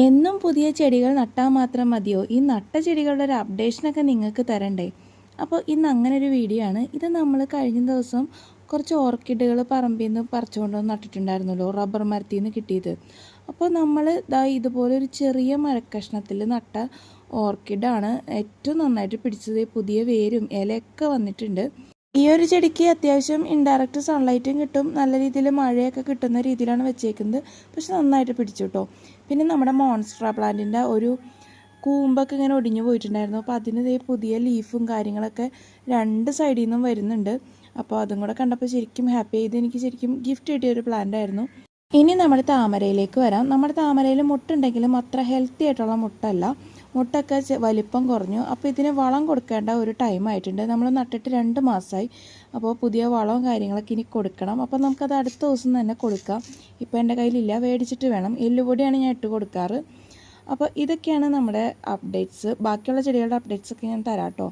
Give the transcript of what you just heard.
എന്നും പുതിയ ചെടികൾ നട്ടാൽ മാത്രം മതിയോ? ഈ നട്ട ചെടികളുടെ ഒരു അപ്ഡേഷനൊക്കെ നിങ്ങൾക്ക് തരണ്ടേ? അപ്പോൾ ഇന്ന് അങ്ങനെ ഒരു വീഡിയോ ആണ്. ഇത് നമ്മൾ കഴിഞ്ഞ ദിവസം കുറച്ച് ഓർക്കിഡുകൾ പറമ്പിൽ നിന്ന് പറിച്ചുകൊണ്ട് നട്ടിട്ടുണ്ടായിരുന്നല്ലോ റബ്ബർ മരത്തിൽ നിന്ന് കിട്ടിയത്. അപ്പോൾ നമ്മൾ ദാ ഇതുപോലെ ഒരു ചെറിയ മരക്കഷ്ണത്തിൽ നട്ട ഓർക്കിഡാണ് ഏറ്റവും നന്നായിട്ട് പിടിച്ചത്. പുതിയ വേരും ഇലയൊക്കെ വന്നിട്ടുണ്ട്. ഈ ഒരു ചെടിക്ക് അത്യാവശ്യം ഇൻഡയറക്റ്റ് സൺലൈറ്റും കിട്ടും. നല്ല രീതിയിൽ മഴയൊക്കെ കിട്ടുന്ന രീതിയിലാണ് വെച്ചേക്കുന്നത്. പക്ഷെ നന്നായിട്ട് പിടിച്ചു കേട്ടോ പിന്നെ നമ്മുടെ മോൺസ്ട്ര പ്ലാന്റിന്റെ ഒരു കൂമ്പൊക്കെ ഇങ്ങനെ ഒടിഞ്ഞു പോയിട്ടുണ്ടായിരുന്നു. അപ്പോൾ അതിന് പുതിയ ലീഫും കാര്യങ്ങളൊക്കെ രണ്ട് സൈഡിൽ നിന്നും വരുന്നുണ്ട്. അപ്പോൾ അതും കൂടെ കണ്ടപ്പോൾ ശരിക്കും ഹാപ്പി ചെയ്ത് എനിക്ക് ശരിക്കും ഗിഫ്റ്റ് കിട്ടിയ ഒരു പ്ലാന്റ് ആയിരുന്നു. ഇനി നമ്മൾ താമരയിലേക്ക് വരാം. നമ്മുടെ താമരയിൽ മുട്ടുണ്ടെങ്കിലും അത്ര ഹെൽത്തി ആയിട്ടുള്ള മുട്ടല്ല. മുട്ടൊക്കെ വലിപ്പം കുറഞ്ഞു. അപ്പോൾ ഇതിന് വളം കൊടുക്കേണ്ട ഒരു ടൈം ആയിട്ടുണ്ട്. നമ്മൾ നട്ടിട്ട് രണ്ട് മാസമായി. അപ്പോൾ പുതിയ വളവും കാര്യങ്ങളൊക്കെ ഇനി കൊടുക്കണം. അപ്പോൾ നമുക്കത് അടുത്ത ദിവസം തന്നെ കൊടുക്കാം. ഇപ്പോൾ എന്റെ കയ്യിലില്ല. മേടിച്ചിട്ട് വേണം. എല്ലുപൊടിയാണ് ഞാൻ ഇട്ട് കൊടുക്കാറ്. അപ്പോൾ ഇതൊക്കെയാണ് നമ്മുടെ അപ്ഡേറ്റ്സ് ബാക്കിയുള്ള ചെടികളുടെ അപ്ഡേറ്റ്സ് ഒക്കെ ഞാൻ തരാം കേട്ടോ.